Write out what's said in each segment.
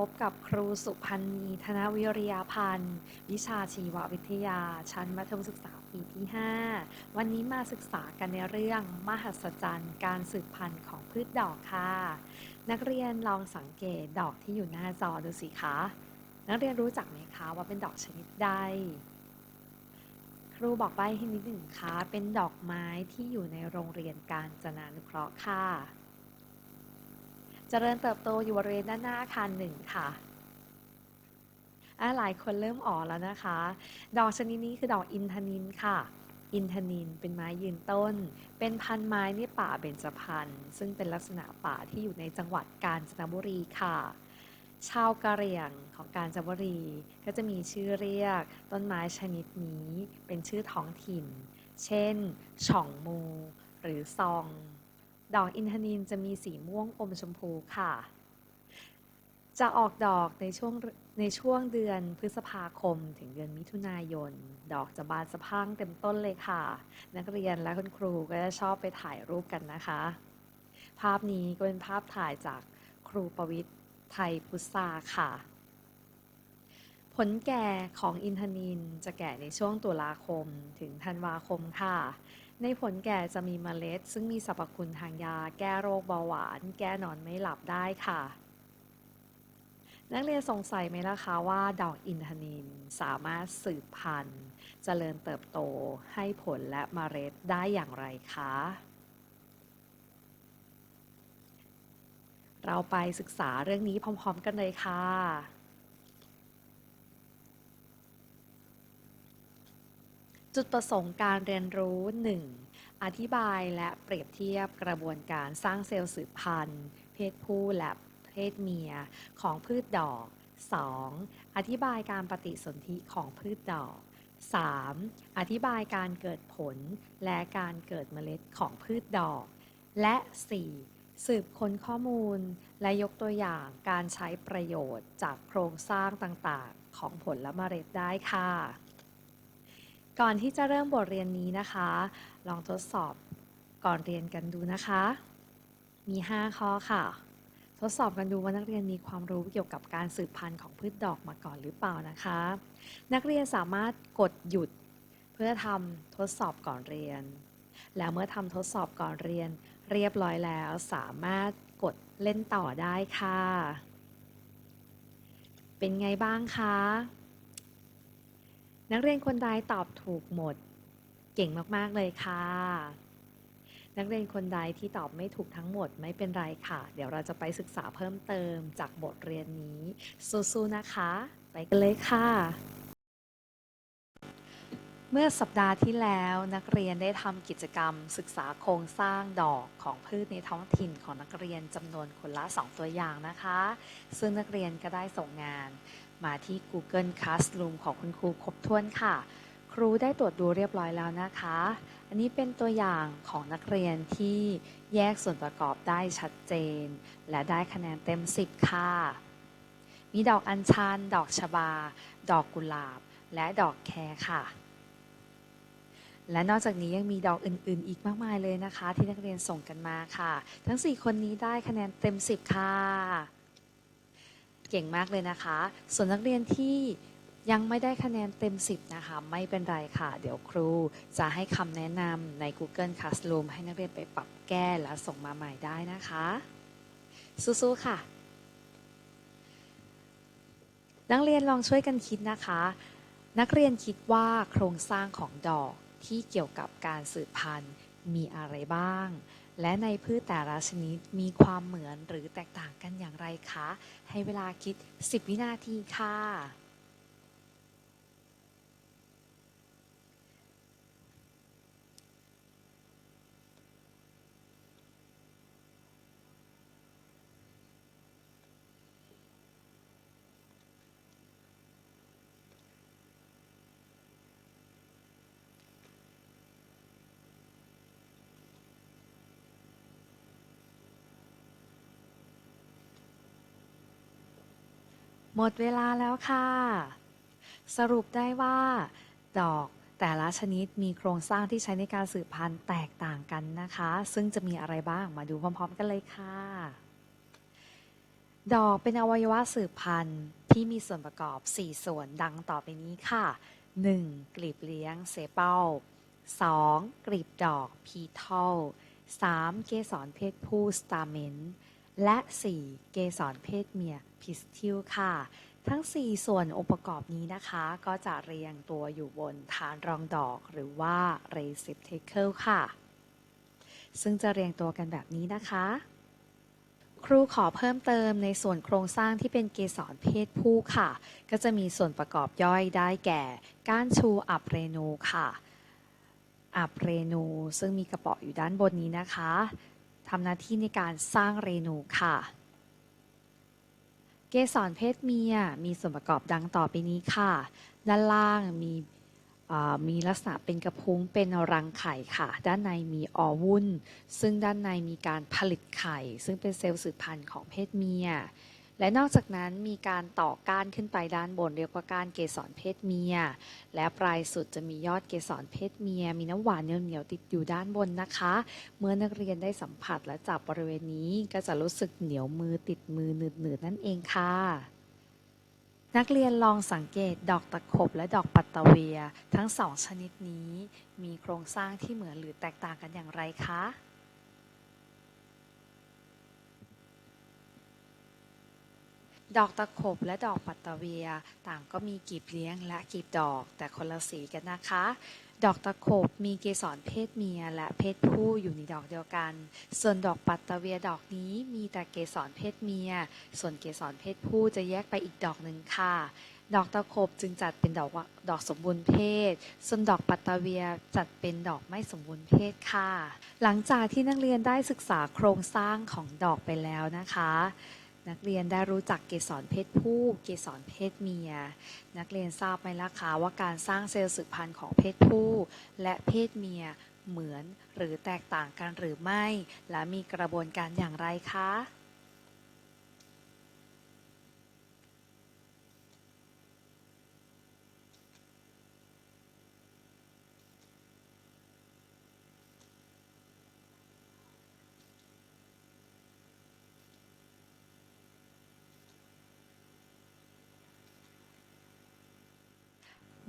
พบกับครูสุพันธ์มีธนวิริยาพันธ์ วิชาชีววิทยา ชั้นมัธยมศึกษาปีที่ 5 วันนี้มาศึกษากันในเรื่อง มหัศจรรย์ การสืบพันธุ์ของพืชดอกค่ะ นักเรียนลองสังเกตดอกที่อยู่หน้าจอดูสิคะ นักเรียนรู้จักไหมคะว่าเป็นดอกชนิดใดครูบอกใบให้นิดหนึ่งคะเป็นดอกไม้ที่อยู่ในโรงเรียนการจนานุเคราะห์ค่ะ เจริญเติบโตอยู่บริเวณด้านหน้าอาคารหนึ่งค่ะหลายคนเริ่มอ๋อแล้วนะคะ ดอกชนิดนี้คือดอกอินทนินค่ะ อินทนินเป็นไม้ยืนต้น เป็นพันไม้ในป่าเบญจพรรณซึ่งเป็นลักษณะป่าที่อยู่ในจังหวัดกาญจนบุรีค่ะ ชาวกะเหรี่ยงของกาญจนบุรี ก็จะมีชื่อเรียก ต้นไม้ชนิดนี้ เป็นชื่อท้องถิ่น เช่นฉ่องมู หรือซอง ดอกอินทนินจะมีสีม่วงอมชมพูค่ะ จะออกดอกในช่วงในช่วงเดือนพฤษภาคมถึงเดือนมิถุนายน ดอกจะบานสะพั่งเต็มต้นเลยค่ะ นักเรียนและคุณครูก็จะชอบไปถ่ายรูปกันนะคะ ภาพนี้ก็เป็นภาพถ่ายจากครูประวิทย์ไทยพุทธาค่ะ ผลแก่ของอินทนินจะแก่ในช่วงตุลาคมถึงธันวาคมค่ะ ในผลแก่จะมีเมล็ด ซึ่งมีสรรพคุณทางยา แก้โรคเบาหวาน แก้นอนไม่หลับได้ค่ะ นักเรียนสงสัยไหมล่ะคะว่าดอกอินทนินสามารถสืบพันธุ์เจริญเติบโตให้ผลและเมล็ดได้อย่างไรคะเราไปศึกษาเรื่องนี้พร้อม ๆ กันเลยค่ะ จุดประสงค์การเรียนรู้ 1. อธิบายและเปรียบเทียบกระบวนการสร้างเซลล์สืบพันธุ์ เพศผู้และเพศเมียของพืชดอก 2. อธิบายการปฏิสนธิของพืชดอก 3. อธิบายการเกิดผลและการเกิดเมล็ดของพืชดอก และ 4. สืบค้นข้อมูล และยกตัวอย่างการใช้ประโยชน์จากโครงสร้างต่างๆ ของผลและเมล็ดได้ค่ะ ก่อนที่จะเริ่มบทเรียนนี้นะคะ ลองทดสอบก่อนเรียนกันดูนะคะ มี 5 ข้อค่ะ ทดสอบกันดูว่านักเรียนมีความรู้เกี่ยวกับการสืบพันธุ์ของพืชดอกมาก่อนหรือเปล่านะคะ นักเรียนสามารถกดหยุดเพื่อทำทดสอบก่อนเรียน แล้วเมื่อทำทดสอบก่อนเรียน เรียบร้อยแล้วสามารถกดเล่นต่อได้ค่ะ เป็นไงบ้างคะ นักเรียนคนใดตอบถูกหมด เก่งมาก ๆ เลยค่ะ นักเรียนคนใดที่ตอบไม่ถูกทั้งหมดไม่เป็นไรค่ะ เดี๋ยวเราจะไปศึกษาเพิ่มเติมจากบทเรียนนี้ สู้ๆนะคะ ไปกันเลยค่ะ เมื่อสัปดาห์ที่แล้วนักเรียนได้ทำกิจกรรม ศึกษาโครงสร้างดอกของพืชในท้องถิ่นของนักเรียนจำนวนคนละ 2 ตัวอย่างนะคะ ซึ่งนักเรียนก็ได้ส่งงาน มาที่ Google Classroom ของคุณครูครบถ้วนค่ะ ครูได้ตรวจดูเรียบร้อยแล้วนะคะ อันนี้เป็นตัวอย่างของนักเรียนที่แยกส่วนประกอบได้ชัดเจน และได้คะแนนเต็ม 10 ค่ะ มีดอกอัญชัน ดอกชบา ดอกกุหลาบ และดอกแครค่ะ และนอกจากนี้ยังมีดอกอื่น ๆ อีกมากมายเลยนะคะ ที่นักเรียนส่งกันมาค่ะ ทั้ง 4 คนนี้ได้คะแนนเต็ม 10 ค่ะ เก่งมากเลยนะคะ ส่วนนักเรียนที่ยังไม่ได้คะแนนเต็ม 10 นะคะ ไม่เป็นไรค่ะ เดี๋ยวครูจะให้คำแนะนำใน Google Classroom ให้นักเรียนไปปรับแก้และส่งมาใหม่ได้นะคะ สู้ๆค่ะ นักเรียนลองช่วยกันคิดนะคะ นักเรียนคิดว่าโครงสร้างของดอกที่เกี่ยวกับการสืบพันธุ์มีอะไรบ้าง และในพืชแต่ละชนิดมีความเหมือนหรือแตกต่างกันอย่างไรคะ ให้เวลาคิด 10 วินาทีค่ะ หมดเวลาแล้วค่ะ สรุปได้ว่า ดอกแต่ละชนิดมีโครงสร้างที่ใช้ในการสืบพันธุ์แตกต่างกันนะคะ ซึ่งจะมีอะไรบ้างมาดูพร้อม ๆ กันเลยค่ะ ดอกเป็นอวัยวะสืบพันธุ์ที่มีส่วนประกอบ 4 ส่วนดังต่อไปนี้ค่ะ 1. กลีบเลี้ยงเซเปิล 2. กลีบดอกพีทอล 3. เกสรเพศผู้สตาเมน และ 4. เกสรเพศเมียพิสทิลค่ะ ทั้ง 4 ส่วนองค์ประกอบนี้นะคะ ก็จะเรียงตัวอยู่บนฐานรองดอกหรือว่า receptacle ค่ะ ซึ่งจะเรียงตัวกันแบบนี้นะคะ ครูขอเพิ่มเติมในส่วนโครงสร้างที่เป็นเกสรเพศผู้ค่ะ ก็จะมีส่วนประกอบย่อยได้แก่ ก้านชูอับเรนูค่ะอับเรนูซึ่งมีกระเป๋ออยู่ด้านบนนี้นะคะ ทำหน้าที่ในการสร้างเรนูค่ะ เกสรเพศเมียมีส่วนประกอบดังต่อไปนี้ค่ะ ด้านล่างมีมีลักษณะเป็นกระพุ้งเป็นรังไข่ค่ะ ด้านในมีออวุ่น ซึ่งด้านในมีการผลิตไข่ ซึ่งเป็นเซลล์สืบพันธุ์ของเพศเมีย และนอกจากนั้นมีการต่อก้านขึ้นไปด้านบน เรียกว่าก้านเกสรเพศเมีย และปลายสุดจะมียอดเกสรเพศเมีย มีน้ำหวานเหนียวๆติดอยู่ด้านบนนะคะ เมื่อนักเรียนได้สัมผัสและจับบริเวณนี้ก็จะรู้สึกเหนียวมือติดมือหนืดๆนั่นเองค่ะนักเรียนลองสังเกตดอกตะขบและดอกปัตตะเวีย ทั้งสองชนิดนี้ มีโครงสร้างที่เหมือนหรือแตกต่างกันอย่างไรคะ ดอกตะขบและดอกปัตตะเวีย ต่างก็มีกีบเลี้ยงและกีบดอกแต่คนละสีกันนะคะ ดอกตะขบมีเกสรเพศเมียและเพศผู้อยู่ในดอกเดียวกัน ส่วนดอกปัตตะเวียดอกนี้มีแต่เกสรเพศเมีย ส่วนเกสรเพศผู้จะแยกไปอีกดอกหนึ่งค่ะ ดอกตะขบจึงจัดเป็นดอกดอกสมบูรณ์เพศ ส่วนดอกปัตตะเวียจัดเป็นดอกไม่สมบูรณ์เพศค่ะ หลังจากที่นักเรียนได้ศึกษาโครงสร้างของดอกไปแล้วนะคะ นักเรียนได้รู้จักเกสรเพศผู้ เกสรเพศเมีย นักเรียนทราบไหมล่ะคะว่าการสร้างเซลล์สืบพันธุ์ของเพศผู้ และเพศเมียเหมือนหรือแตกต่างกันหรือไม่ และมีกระบวนการอย่างไรคะ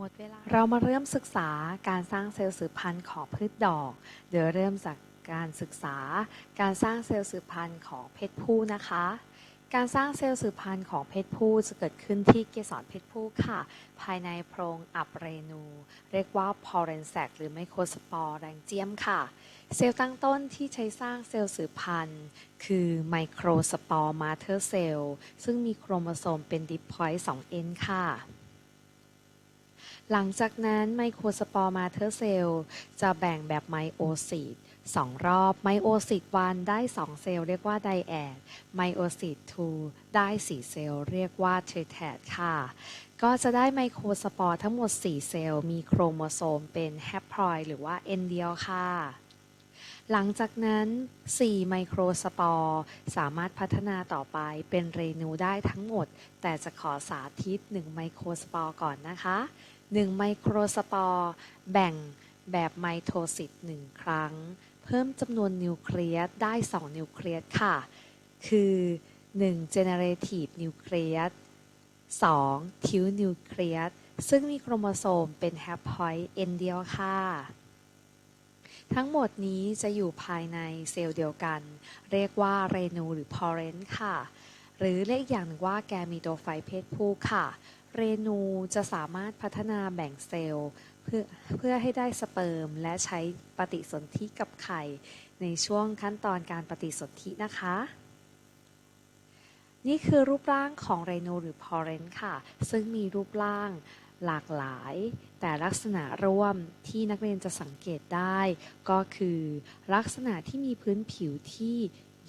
หมดเวลา เรามาเริ่มศึกษาการสร้างเซลล์สืบพันธุ์ของพืชดอก เดี๋ยวเริ่มจากการศึกษาการสร้างเซลล์สืบพันธุ์ของเพศผู้นะคะ การสร้างเซลล์สืบพันธุ์ของเพศผู้จะเกิดขึ้นที่เกสรเพศผู้ค่ะ ภายในโพรงอับเรนู เรียกว่าพอเรนแซกหรือไมโครสปอร์แรงเจียมค่ะ เซลล์ตั้งต้นที่ใช้สร้างเซลล์สืบพันธุ์ คือไมโครสปอร์มาเธอร์เซลล์ซึ่งมีโครโมโซมเป็นดิพอยต์ 2n ค่ะ หลังจากนั้นไมโครสปอร์มาเธอร์เซลล์จะแบ่งแบบไมโอซิตสองรอบไมโอซิต1ได้ 2 เซลล์เรียกว่าไดแอดไมโอซิต2ได้ 4 เซลล์เรียกว่าเทแทดค่ะ ก็จะได้ไมโครสปอร์ทั้งหมด 4 เซลล์ มีโครโมโซมเป็นแฮปพลอยด์หรือว่า N เดียวค่ะหลังจากนั้น 4 ไมโครสปอร์สามารถพัฒนาต่อไปเป็นเรนูได้ทั้งหมด แต่จะขอสาธิต 1 ไมโครสปอร์ก่อนนะคะ 1 ไมโครสปอร์แบ่งแบบไมโทซิส1ครั้ง เพิ่มจำนวนนิวเคลียสได้ 2 นิวเคลียสค่ะ คือ 1 generative nucleus 2 Q nucleus ซึ่งมีโครโมโซมเป็น haploid N เดียวค่ะ ทั้งหมดนี้จะอยู่ภายในเซลล์เดียวกัน เรียกว่าเรนูหรือพอเรนค่ะ หรือเรียกอย่างหนึ่งว่าแกมีโตไฟเพศผู้ค่ะ เรนูจะสามารถพัฒนาแบ่งเซลล์ เพื่อเพื่อให้ได้สเปิร์ม และใช้ปฏิสนธิกับไข่ ในช่วงขั้นตอนการปฏิสนธินะคะ นี่คือรูปร่างของเรนูหรือพอเรนค่ะ ซึ่งมีรูปร่างหลากหลาย แต่ลักษณะร่วมที่นักเรียนจะสังเกตได้ ก็คือ ลักษณะที่มีพื้นผิวที่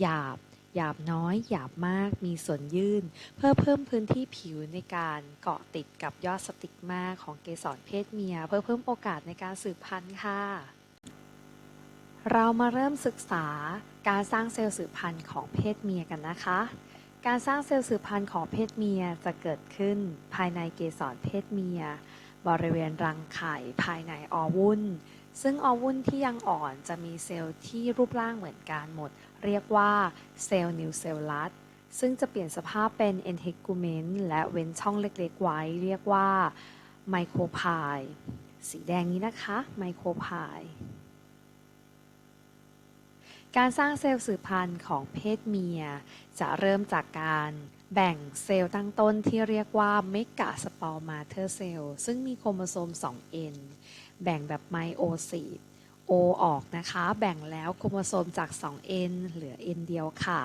หยาบ หยาบน้อย หยาบมาก มีส่วนยื่น เพื่อเพิ่มพื้นที่ผิวในการเกาะติดกับยอดสติกมาของเกสรเพศเมีย เพื่อเพิ่มโอกาสในการสืบพันธุ์ค่ะ เรามาเริ่มศึกษาการสร้างเซลล์สืบพันธุ์ของเพศเมียกันนะคะ การสร้างเซลล์สืบพันธุ์ของเพศเมียจะเกิดขึ้นภายในเกสรเพศเมีย บริเวณรังไข่ภายในออวุ้นซึ่งออวุ้นที่ยังอ่อนจะมีเซลล์ที่รูปร่างเหมือนกันหมด เรียกว่าเซลล์นิวเซลลัสซึ่งจะเปลี่ยนสภาพเป็น integument และเว้นช่องเล็กๆไว้ เรียกว่า micropyle สีแดงนี้นะคะ micropyle การสร้างเซลล์สืบพันธุ์ของเพศเมีย จะเริ่มจากการแบ่งเซลล์ตั้งต้นที่เรียกว่าเมกะสปอร์มาเธอร์เซลล์ซึ่งมีโครโมโซม 2n แบ่งแบบไมโอซีต O ออกนะคะ แบ่งแล้วโครโมโซมจาก 2n เหลือ n เดียวค่ะ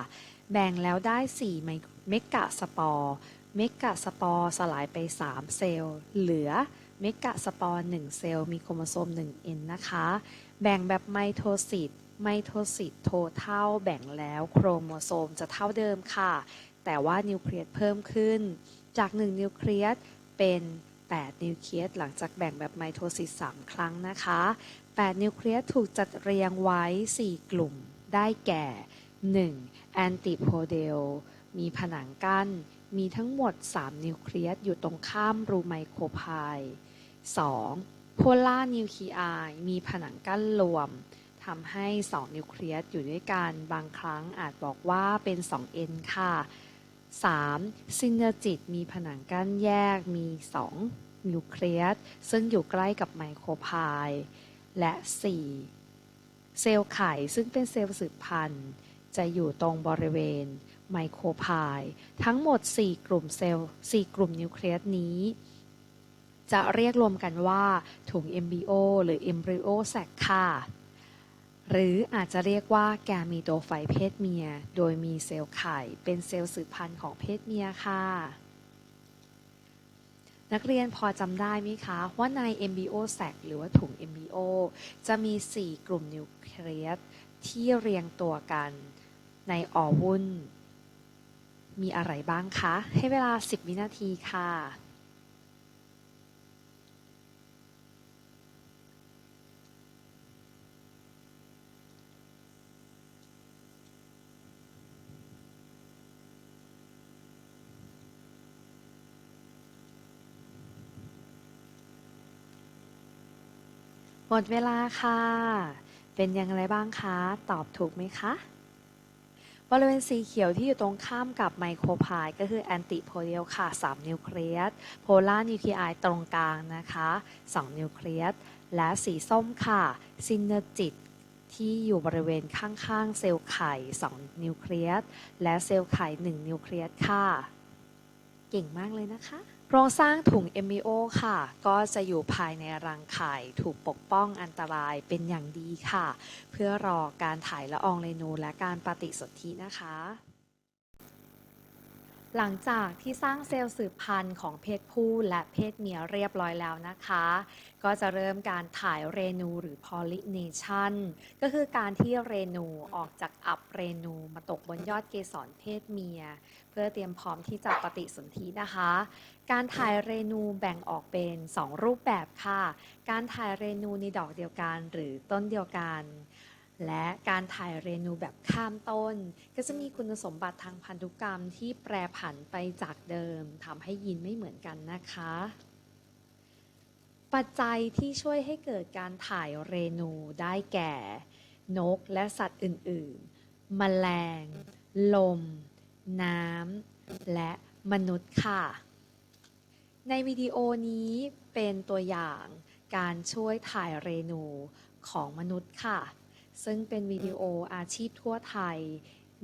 แบ่งแล้วได้ 4 เมกะสปอร์ เมกะสปอร์สลายไป 3 เซลล์ เหลือเมกะสปอร์ 1 เซลล์ มีโครโมโซม 1n นะคะ แบ่งแบบไมโทซิตไมโทซิตโทเท่าแบ่งแล้วโครโมโซมจะเท่าเดิมค่ะ แต่ว่านิวเคลียสเพิ่มขึ้น จาก 1 นิวเคลียสเป็น 8 นิวเคลียสหลังจากแบ่งแบบไมโทซิส 3 ครั้งนะคะ 8 นิวเคลียสถูกจัดเรียงไว้ 4 กลุ่ม ได้แก่ 1. แอนติโพเดล มีผนังกั้น มีทั้งหมด 3 นิวเคลียสอยู่ตรงข้ามรูไมโครพล์ 2. โพลาร์นิวคลีไอมีผนังกั้นรวมทำให้ 2 นิวเคลียสอยู่ด้วยกัน บางครั้งอาจบอกว่าเป็น 2N ค่ะ 3. ซินเนอร์จิตมีผนังกั้นแยกมี 2 นิวเคลียสซึ่งอยู่ใกล้กับไมโครพล์และ 4. เซลล์ไข่ซึ่งเป็นเซลล์สืบพันธุ์ จะอยู่ตรงบริเวณไมโครพล์ทั้งหมด 4 กลุ่มเซลล์ 4 กลุ่มนิวเคลียสนี้ จะเรียกรวมกันว่าถุง MBO หรือ Embryo sac ค่ะ หรืออาจจะเรียกว่าแกมีโตไฟเพศเมีย โดยมีเซลล์ไข่เป็นเซลล์สืบพันธุ์ของเพศเมียค่ะ นักเรียนพอจำได้ไหมคะ ว่าใน MBO sac หรือว่าถุง MBO จะมี 4 กลุ่มนิวเคลียสที่เรียงตัวกันในออวุ้นมีอะไรบ้างคะ ให้เวลา 10 วินาทีค่ะ หมดเวลาค่ะ เป็นอย่างไรบ้างคะ ตอบถูกไหมคะ บริเวณสีเขียวที่อยู่ตรงข้ามกับไมโครพล์ก็คือแอนติโพเดียลค่ะ 3 นิวเคลียส โพลาร์นิวคลีไอตรงกลางนะคะ 2 นิวเคลียส และสีส้มค่ะ ซินเนจิตที่อยู่บริเวณข้างๆ เซลล์ไข่ 2 นิวเคลียส และเซลล์ไข่ 1 นิวเคลียสค่ะ เก่งมากเลยนะคะ โครงสร้างถุง MBO ค่ะ ก็จะอยู่ภายในรังไข่ถูกปกป้องอันตรายเป็นอย่างดีค่ะ เพื่อรอการถ่ายละอองเรนูและการปฏิสนธินะคะ หลังจากที่สร้างเซลล์สืบพันธุ์ของเพศผู้และเพศเมียเรียบร้อยแล้วนะคะ ก็จะเริ่มการถ่ายเรนูหรือ pollination ก็คือการที่เรนูออกจากอับเรนูมาตกบนยอดเกสรเพศเมีย เพื่อเตรียมพร้อมที่จะปฏิสนธินะคะ การถ่ายเรนูแบ่งออกเป็น 2 รูปแบบค่ะ การถ่ายเรนูในดอกเดียวกันหรือต้นเดียวกัน และการถ่ายเรนูแบบข้ามต้น ก็จะมีคุณสมบัติทางพันธุกรรมที่แปรผันไปจากเดิมทำให้ยีนไม่เหมือนกันนะคะ ปัจจัยที่ช่วยให้เกิดการถ่ายเรนูได้แก่ นกและสัตว์อื่น ๆ แมลง ลม น้ำ และมนุษย์ค่ะ ในวิดีโอนี้เป็นตัวอย่างการช่วยถ่ายเรนูของมนุษย์ค่ะ ซึ่งเป็นวิดีโออาชีพทั่วไทย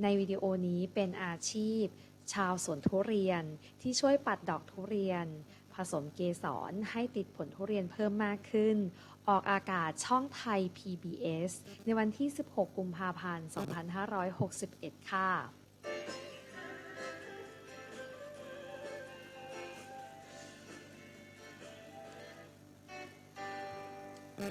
ในวิดีโอนี้เป็นอาชีพ ชาวสวนทุเรียนที่ช่วยปัดดอกทุเรียน ผสมเกสรให้ติดผลทุเรียนเพิ่มมากขึ้น ออกอากาศช่องไทย PBS ในวันที่ 16 กุมภาพันธ์ 2561 ค่ะนั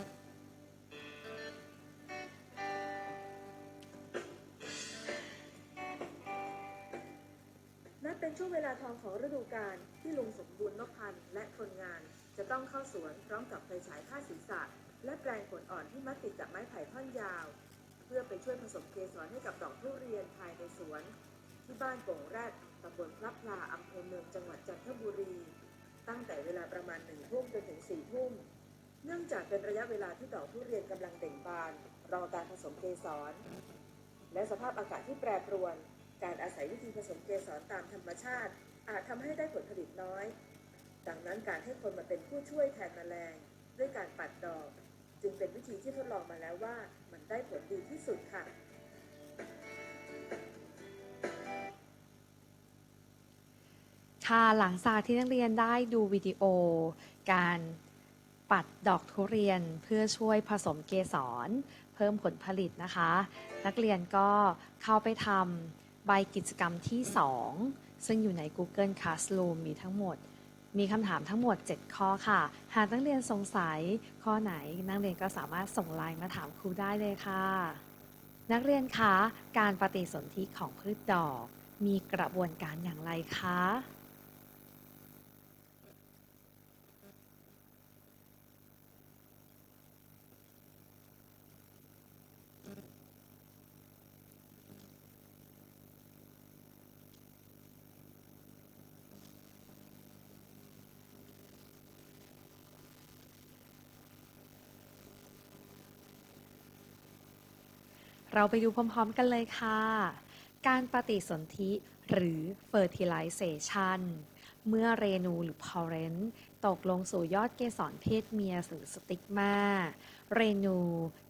เป็นช่วงเวลาทองของฤดูกาลที่ลุงสมบูรณ์นพพันธ์และคนงาน จะต้องเข้าสวนพร้อมกับไฟฉายฆ่าศีรษะ และแปลงผลอ่อนที่มัดติดกับไม้ไผ่ท่อนยาว เพื่อไปช่วยผสมเกสรให้กับดอกทุเรียนภายในสวน ที่บ้านโป่งแรดตำบลพลับพลาอำเภอเมืองจังหวัดจันทบุรี ตั้งแต่เวลาประมาณหนึ่งทุ่มจนถึงสี่ทุ่มเนื่องจากเป็นระยะเวลาที่ดอกทุเรียนกำลังเบ่งบาน รอการผสมเกสรและสภาพอากาศที่แปรปรวน การอาศัยวิธีผสมเกสรตามธรรมชาติ อาจทำให้ได้ผลผลิตน้อย ดังนั้นการให้คนมาเป็นผู้ช่วยแทนแมลง ด้วยการปัดดอก จึงเป็นวิธีที่ทดลองมาแล้วว่ามันได้ผลดีที่สุดค่ะค่ะ หลังจากที่นักเรียนได้ดูวิดีโอ การปัดดอกทุเรียนเพื่อช่วยผสมเกสร เพิ่มผลผลิตนะคะ นักเรียนก็เข้าไปทำ ใบกิจกรรมที่ 2 ซึ่งอยู่ใน Google Classroom มีทั้งหมด มีคำถามทั้งหมด 7 ข้อค่ะ หากนักเรียนสงสัยข้อไหน นักเรียนก็สามารถส่งไลน์มาถามครูได้เลยค่ะ นักเรียนคะ การปฏิสนธิของพืชดอก มีกระบวนการอย่างไรคะ เราไปดูพร้อมๆกันเลยค่ะ การปฏิสนธิหรือ fertilization เมื่อเรนูหรือ pollen ตกลงสู่ยอดเกสรเพศเมียหรือสติกมาเรนู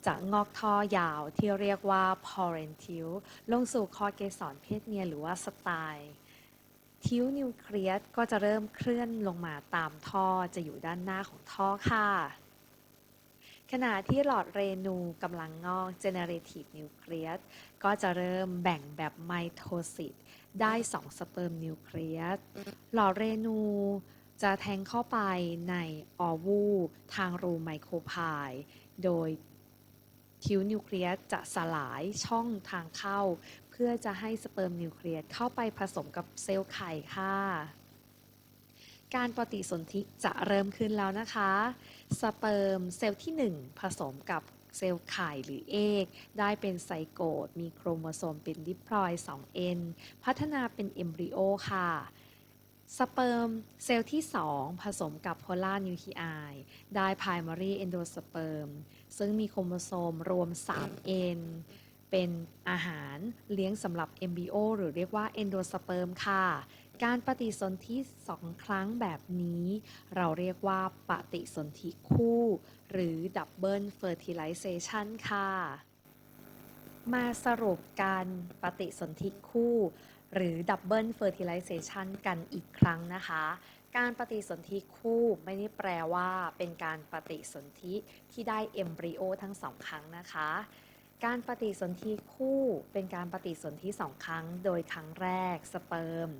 จะงอกท่อยาวที่เรียกว่า pollen tube ลงสู่คอเกสรเพศเมียหรือว่าสไตล์ทิวนิวเคลียสก็จะเริ่มเคลื่อนลงมาตามท่อจะอยู่ด้านหน้าของท่อค่ะ ขณะที่หลอดเรนูกำลังงอก generative nucleus ก็จะเริ่มแบ่งแบบไมโทซิสได้2สเปิร์มนิวเคลียสหลอดเรนูจะแทงเข้าไปในออวูทางรูไมโครพาย โดยทิวนิวเคลียสจะสลายช่องทางเข้า เพื่อจะให้สเปิร์มนิวเคลียสเข้าไปผสมกับเซลล์ไข่ค่ะ การปฏิสนธิจะเริ่มขึ้นแล้วนะคะ สเปิร์มเซลล์ที่ 1 ผสมกับเซลล์ไข่หรือเอกได้เป็นไซโกตมีโครโมโซมเป็นดิพลอย 2n พัฒนาเป็นเอมบริโอค่ะสเปิร์มเซลล์ที่ 2 ผสมกับโพลาร์นิวคลีไอได้ primary endosperm ซึ่งมีโครโมโซมรวม 3n เป็นอาหารเลี้ยงสำหรับ embryo หรือเรียกว่า endosperm ค่ะ การปฏิสนธิสองครั้งแบบนี้ เราเรียกว่าปฏิสนธิคู่ หรือ double fertilization ค่ะ มาสรุปการปฏิสนธิคู่ หรือ double fertilization กันอีกครั้งนะคะ การปฏิสนธิคู่ไม่ได้แปลว่า เป็นการปฏิสนธิที่ได้เอมบริโอทั้งสองครั้งนะคะการปฏิสนธิคู่เป็นการปฏิสนธิสองครั้ง โดยครั้งแรกสเปิร์ม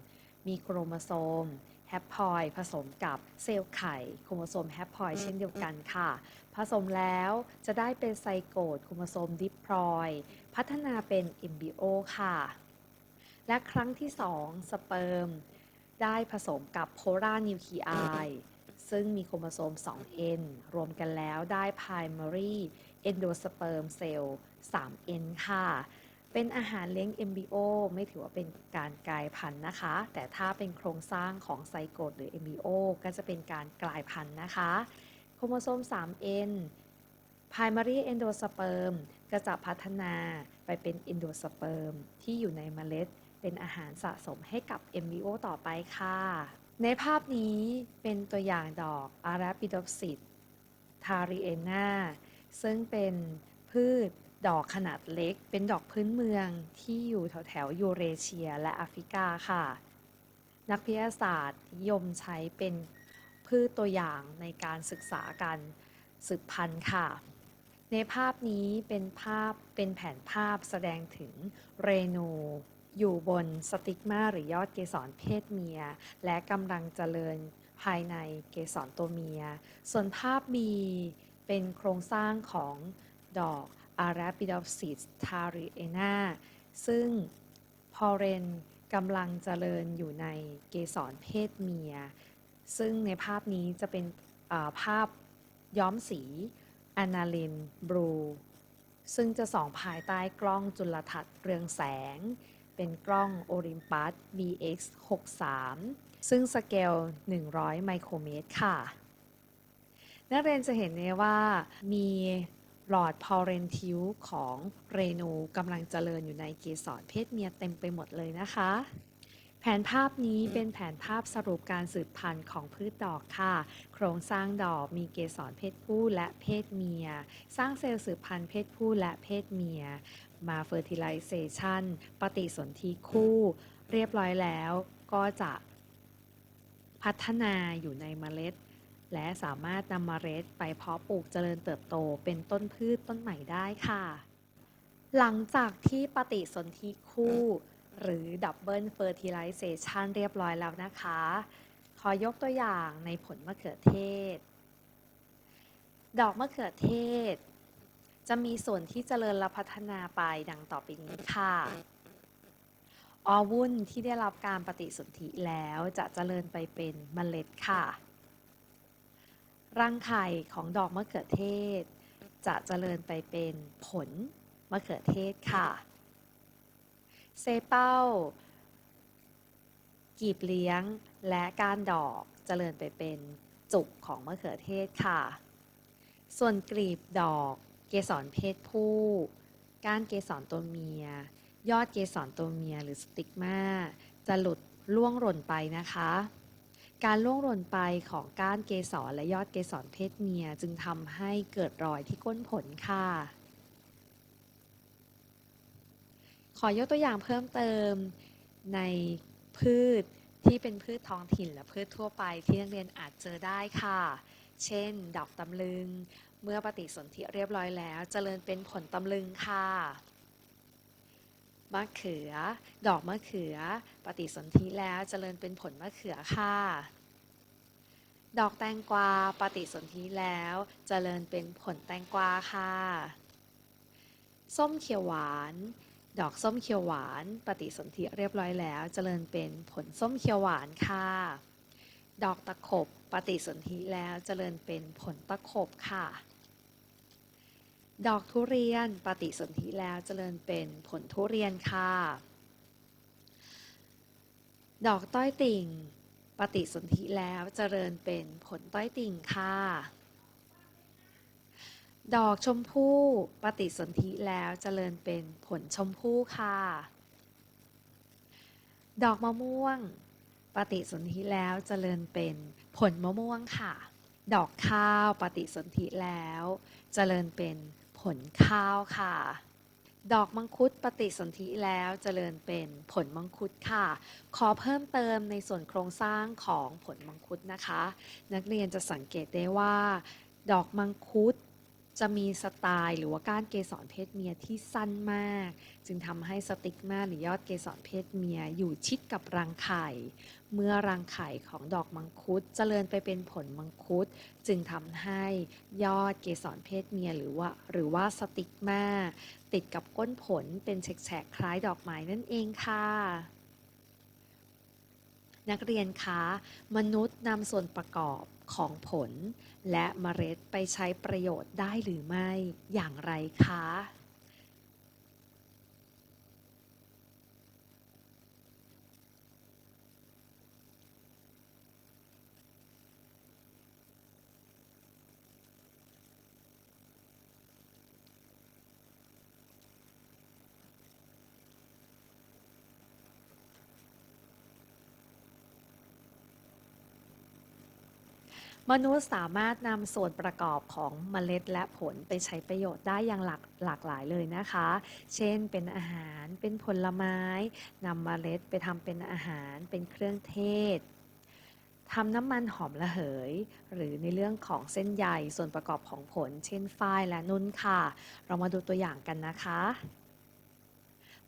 มีโครโมโซมแฮปพลอยด์ผสมกับเซลล์ไข่โครโมโซมแฮปพลอยด์เช่นเดียวกันค่ะ ผสมแล้วจะได้เป็นไซโกตโครโมโซมดิพลอยด์พัฒนาเป็นเอมบริโอค่ะ และครั้งที่ 2 สเปิร์ม ได้ผสมกับโพลาร์นิวคลีไอซึ่งมีโครโมโซม 2n รวมกันแล้วได้ primary endosperm cell 3n ค่ะ เป็นอาหารเลี้ยง MBO ไม่ถือว่าเป็นการกลายพันธุ์นะคะ แต่ถ้าเป็นโครงสร้างของไซโกตหรือ MBO ก็จะเป็นการกลายพันธุ์นะคะ โครโมโซม 3n primary endosperm ก็จะพัฒนาไปเป็น endosperm ที่อยู่ในเมล็ด เป็นอาหารสะสมให้กับ MBO ต่อไปค่ะ ในภาพนี้เป็นตัวอย่างดอก Arabidopsis tariana ซึ่งเป็นพืช ดอกขนาดเล็ก เป็นดอกพื้นเมืองที่อยู่แถวแถวยูเรเชียและแอฟริกาค่ะ นักพิทยาศาสตร์นิยมใช้เป็นพืชตัวอย่างในการศึกษาการสืบพันธุ์ค่ะ ในภาพนี้เป็นภาพเป็นแผนภาพแสดงถึงเรนูอยู่บนสติกมาหรือยอดเกสรเพศเมีย และกำลังเจริญภายในเกสรตัวเมีย ส่วนภาพ B เป็นโครงสร้างของดอก Arabidopsis tariana ซึ่งพอเรนกำลังเจริญอยู่ในเกสรเพศเมีย ซึ่งในภาพนี้จะเป็นาภาพย้อมสีอนาลินบลูซึ่งจะส่องภายใต้กล้องจุลทรรศน์เรืองแสง เป็นกล้อง Olympus BX 63 ซึ่งสเกล 100 ไมโครเมตรค่ะ นักเรียนจะเห็นได้ว่ามี หลอดพอเรนทิวของเรนูกำลังเจริญอยู่ในเกสรเพศเมียเต็มไปหมดเลยนะคะ แผนภาพนี้เป็นแผนภาพสรุปการสืบพันธุ์ของพืชดอกค่ะ โครงสร้างดอกมีเกสรเพศผู้และเพศเมีย สร้างเซลล์สืบพันธุ์เพศผู้และเพศเมีย มา fertilization ปฏิสนธิคู่ เรียบร้อยแล้วก็จะพัฒนาอยู่ในเมล็ด และสามารถนำเมล็ดไปเพาะปลูกเจริญเติบโตเป็นต้นพืชต้นใหม่ได้ค่ะ หลังจากที่ปฏิสนธิคู่ หรือ Double Fertilization เรียบร้อยแล้วนะคะ ขอยกตัวอย่างในผลมะเขือเทศ ดอกมะเขือเทศ จะมีส่วนที่เจริญและพัฒนาไปดังต่อไปนี้ค่ะออวุ้นที่ได้รับการปฏิสนธิแล้วจะเจริญไปเป็นเมล็ดค่ะ รังไข่ของดอกมะเขือเทศ จะเจริญไปเป็นผลมะเขือเทศค่ะ เซเป้า กีบเลี้ยงและก้านดอกเจริญไปเป็นจุกของมะเขือเทศค่ะ ส่วนกลีบดอกเกสรเพศผู้ ก้านเกสรตัวเมีย ยอดเกสรตัวเมียหรือสติกมาจะหลุดล่วงหล่นไปนะคะ การล่วงหล่นไปของก้านเกสรและยอดเกสรเพศเมียจึงทำให้เกิดรอยที่ก้นผลค่ะ ขอยกตัวอย่างเพิ่มเติมในพืชที่เป็นพืชท้องถิ่นและพืชทั่วไปที่นักเรียนอาจเจอได้ค่ะ เช่น ดอกตำลึง เมื่อปฏิสนธิเรียบร้อยแล้วเจริญเป็นผลตำลึงค่ะ มะเขือ ดอกมะเขือ ปฏิสนธิแล้วเจริญเป็นผลมะเขือค่ะ ดอกแตงกวา ปฏิสนธิแล้วเจริญเป็นผลแตงกวาค่ะ ส้มเขียวหวาน ดอกส้มเขียวหวาน ปฏิสนธิเรียบร้อยแล้ว เจริญเป็นผลส้มเขียวหวานค่ะ ดอกตะขบ ปฏิสนธิแล้วเจริญเป็นผลตะขบค่ะ ดอกทุเรียนปฏิสนธิแล้วเจริญเป็นผลทุเรียนค่ะ ดอกต้อยติ่ง ปฏิสนธิแล้วเจริญเป็นผลต้อยติ่งค่ะ ดอกชมพู่ปฏิสนธิแล้วเจริญเป็นผลชมพู่ค่ะ ดอกมะม่วง ปฏิสนธิแล้วเจริญเป็นผลมะม่วงค่ะดอกข้าวปฏิสนธิแล้วเจริญเป็น ผลข้าวค่ะ ดอกมังคุดปฏิสนธิแล้วเจริญเป็นผลมังคุดค่ะ ขอเพิ่มเติมในส่วนโครงสร้างของผลมังคุดนะคะ นักเรียนจะสังเกตได้ว่า ดอกมังคุด จะมีสไตล์หรือว่าก้านเกสรเพศเมียที่สั้นมาก จึงทำให้สติกมาหรือยอดเกสรเพศเมียอยู่ชิดกับรังไข่ เมื่อรังไข่ของดอกมังคุดเจริญไปเป็นผลมังคุด จึงทำให้ยอดเกสรเพศเมียหรือว่าหรือว่าสติกมาติดกับก้นผลเป็นแฉกๆคล้ายดอกไม้นั่นเองค่ะนักเรียนคะ มนุษย์นำส่วนประกอบ ของผล และเมล็ดไปใช้ประโยชน์ได้หรือไม่อย่างไรคะ มนุษย์สามารถนำส่วนประกอบของเมล็ดและผลไปใช้ประโยชน์ได้อย่างหลากหลากหลายเลยนะคะ เช่น เป็นอาหารเป็นผลไม้นำเมล็ดไปทำเป็นอาหาร เป็นเครื่องเทศทำน้ำมันหอมระเหย หรือในเรื่องของเส้นใยส่วนประกอบของผล เช่นฝ้ายและนุ่นค่ะ เรามาดูตัวอย่างกันนะคะ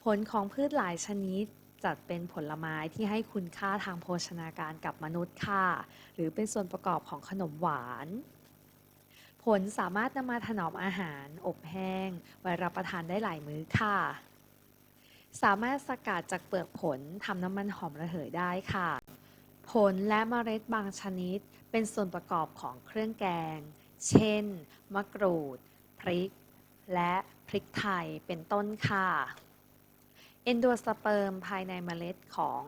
ผลของพืชหลายชนิด จัดเป็นผลไม้ที่ให้คุณค่าทางโภชนาการกับมนุษย์ค่ะ หรือเป็นส่วนประกอบของขนมหวาน ผลสามารถนำมาถนอมอาหาร อบแห้ง ไว้รับประทานได้หลายมื้อค่ะ สามารถสกัดจากเปลือกผลทำน้ำมันหอมระเหยได้ค่ะ ผลและเมล็ดบางชนิด เป็นส่วนประกอบของเครื่องแกง เช่น มะกรูด พริก และพริกไทยเป็นต้นค่ะ เอนโดสเปิร์มภายในเมล็ดของ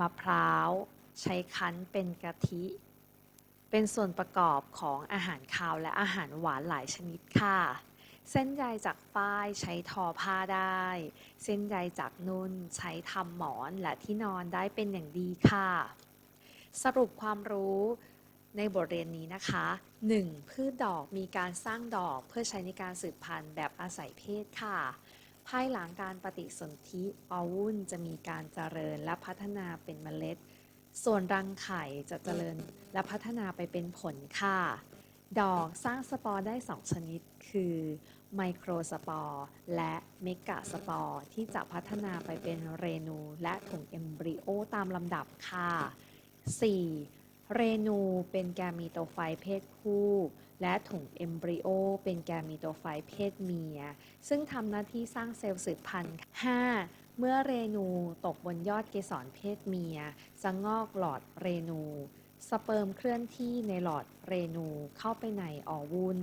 มะพร้าวใช้คั้นเป็นกะทิ เป็นส่วนประกอบของอาหารคาวและอาหารหวานหลายชนิดค่ะ เส้นใยจากฝ้ายใช้ทอผ้าได้ เส้นใยจากนุ่นใช้ทำหมอนและที่นอนได้เป็นอย่างดีค่ะ สรุปความรู้ในบทเรียนนี้นะคะ 1. พืชดอกมีการสร้างดอกเพื่อใช้ในการสืบพันธุ์แบบอาศัยเพศค่ะ ภายหลังการปฏิสนธิอวุ้นจะมีการเจริญและพัฒนาเป็นเมล็ด ส่วนรังไข่จะเจริญและพัฒนาไปเป็นผลค่ะ ดอกสร้างสปอร์ได้ 2 ชนิด คือไมโครสปอร์และเมกะสปอร์ที่จะพัฒนาไปเป็นเรนูและถุงเอมบริโอตามลำดับค่ะ 4. เรนูเป็นแกมีโตไฟเพศผู้ และถุงเอมบริโอเป็นแกมีโตไฟต์เพศเมีย ซึ่งทำหน้าที่สร้างเซลล์สืบพันธุ์ 5. เมื่อเรนูตกบนยอดเกสรเพศเมีย จะงอกหลอดเรนู สเปิร์มเคลื่อนที่ในหลอดเรนูเข้าไปในออวุ้น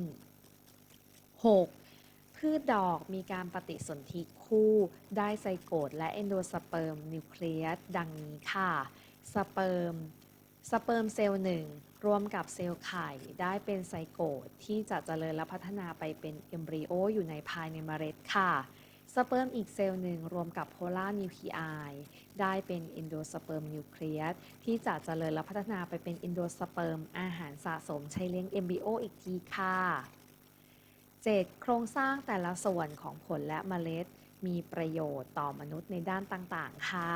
6. พืชดอกมีการปฏิสนธิคู่ได้ไซโกตและเอนโดสเปิร์มนิวเคลียสดังนี้ค่ะ สเปิร์ม สเปิร์มเซลล์หนึ่ง รวมกับเซลล์ไข่ได้เป็นไซโกตที่จะเจริญและพัฒนาไปเป็นเอมบริโออยู่ในภายในเมล็ดค่ะสเปิร์มอีกเซลล์หนึ่งรวมกับโพลาร์นิวคลีไอได้เป็นเอนโดสเปิร์มนิวเคลียสที่จะเจริญและพัฒนาไปเป็นเอนโดสเปิร์มอาหารสะสมใช้เลี้ยงเอมบริโออีกทีค่ะ 7. โครงสร้างแต่ละส่วนของผลและเมล็ด มีประโยชน์ต่อมนุษย์ในด้านต่างๆ ค่ะ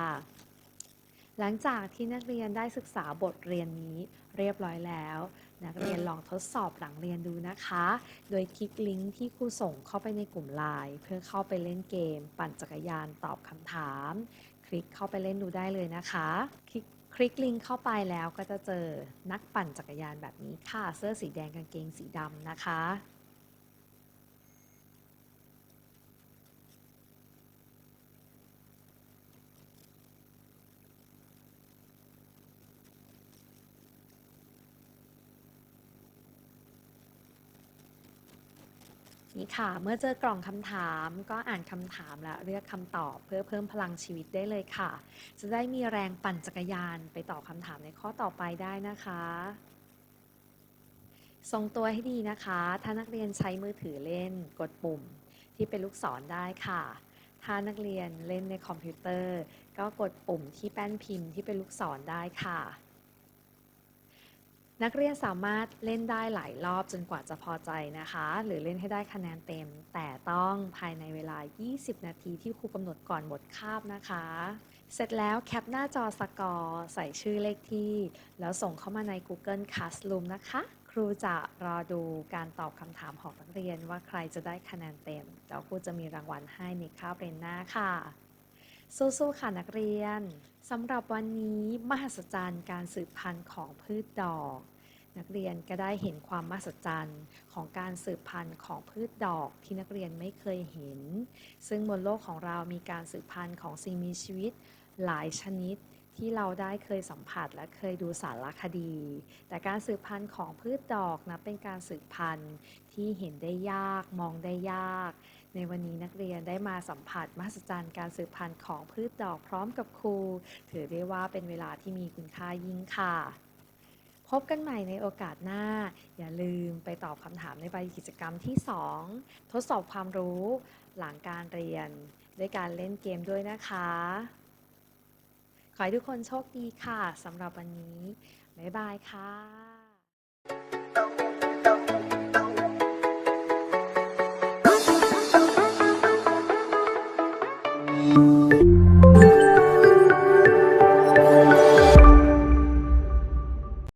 หลังจากที่นักเรียนได้ศึกษาบทเรียนนี้เรียบร้อยแล้ว นักเรียนลองทดสอบหลังเรียนดูนะคะ โดยคลิกลิงก์ที่ครูส่งเข้าไปในกลุ่มไลน์เพื่อเข้าไปเล่นเกม ปั่นจักรยานตอบคำถาม คลิกเข้าไปเล่นดูได้เลยนะคะ คลิกคลิกลิงก์เข้าไปแล้วก็จะเจอนักปั่นจักรยานแบบนี้ค่ะ เสื้อสีแดงกางเกงสีดำนะคะ นี่ค่ะ เมื่อเจอกล่องคำถามก็อ่านคำถามและเลือกคำตอบเพื่อเพิ่มพลังชีวิตได้เลยค่ะ จะได้มีแรงปั่นจักรยานไปตอบคำถามในข้อต่อไปได้นะคะ ทรงตัวให้ดีนะคะ ถ้านักเรียนใช้มือถือเล่นกดปุ่ม ที่เป็นลูกศรได้ค่ะ ถ้านักเรียนเล่นในคอมพิวเตอร์ ก็กดปุ่มที่แป้นพิมพ์ที่เป็นลูกศรได้ค่ะ นักเรียนสามารถเล่นได้หลายรอบจนกว่าจะพอใจนะคะ หรือเล่นให้ได้คะแนนเต็ม แต่ต้องภายในเวลา 20 นาทีที่ครูกำหนดก่อนหมดคาบนะคะ เสร็จแล้วแคปหน้าจอสกอร์ ใส่ชื่อเลขที่ แล้วส่งเข้ามาใน Google Classroom นะคะ ครูจะรอดูการตอบคำถามของนักเรียนว่าใครจะได้คะแนนเต็ม แล้วครูจะมีรางวัลให้ในคาบเรียนหน้าค่ะ สู้ๆค่ะนักเรียนสำหรับวันนี้มหัศจรรย์การสืบพันธุ์ของพืชดอก นักเรียนก็ได้เห็นความมหัศจรรย์ของการสืบพันธุ์ของพืชดอกที่นักเรียนไม่เคยเห็น ซึ่งบนโลกของเรามีการสืบพันธุ์ของสิ่งมีชีวิตหลายชนิดที่เราได้เคยสัมผัสและเคยดูสารคดี แต่การสืบพันธุ์ของพืชดอกนะเป็นการสืบพันธุ์ที่เห็นได้ยากมองได้ยาก ในวันนี้นักเรียนได้มาสัมผัสมหัศจรรย์การสืบพันธุ์ของพืชดอกพร้อมกับครู ถือได้ว่าเป็นเวลาที่มีคุณค่ายิ่งค่ะ พบกันใหม่ในโอกาสหน้า อย่าลืมไปตอบคำถามในใบกิจกรรมที่ 2 ทดสอบความรู้หลังการเรียน ด้วยการเล่นเกมด้วยนะคะ ขอให้ทุกคนโชคดีค่ะสำหรับวันนี้ บ๊ายบายค่ะ